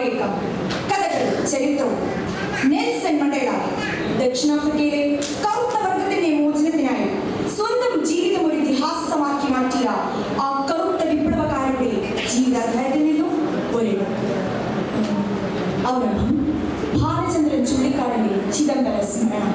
America കഥകൾ ചരിത്രവും Nelson Mandela ദക്ഷിണാഫ്രിക്കയിലെ കറുത്ത വർഗത്തിന്റെ മോചനത്തിനായി സ്വന്തം ജീവിതം ഒരു ഇതിഹാസമാക്കി മാറ്റിയ ആ കറുത്ത വിപ്ലവകാരുടെ ജീവിതാധ്യായത്തിൽ നിന്നും ഒരു ഔരണം ഭാരചന്ദ്രൻ ചുള്ളിക്കാടിന്റെ ചിദംബര സ്മരണം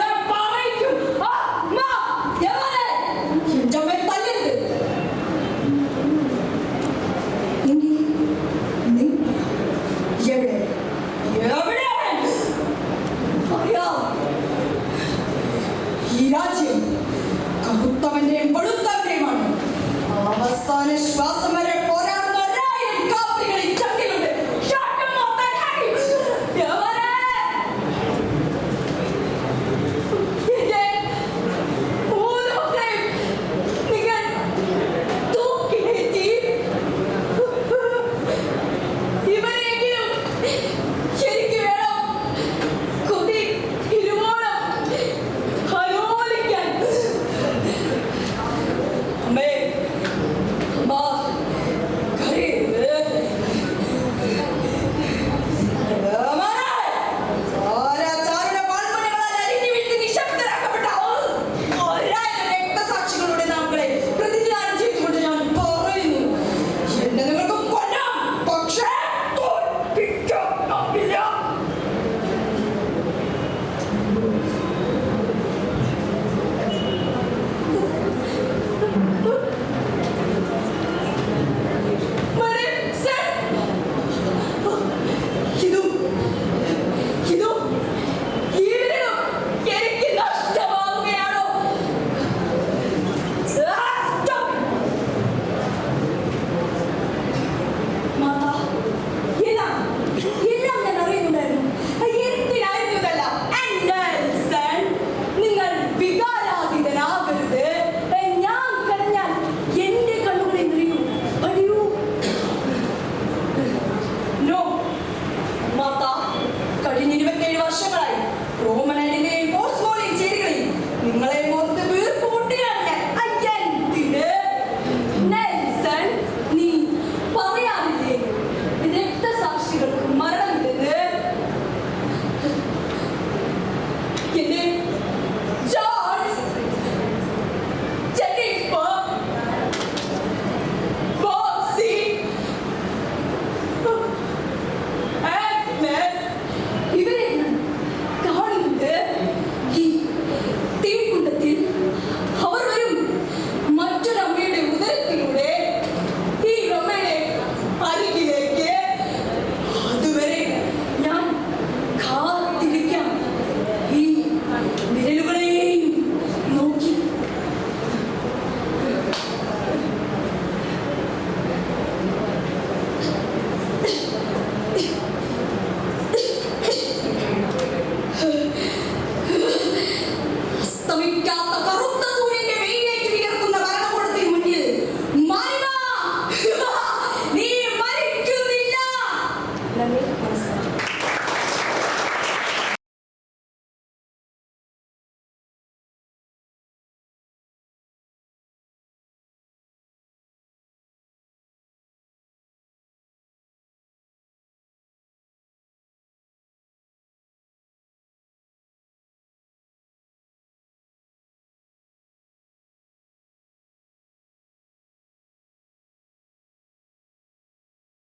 ഈ രാജ്യം കറുത്തവന്റെയും വെളുത്തവന്റെയുമാണ് അവസാന ശ്വാസം വരെ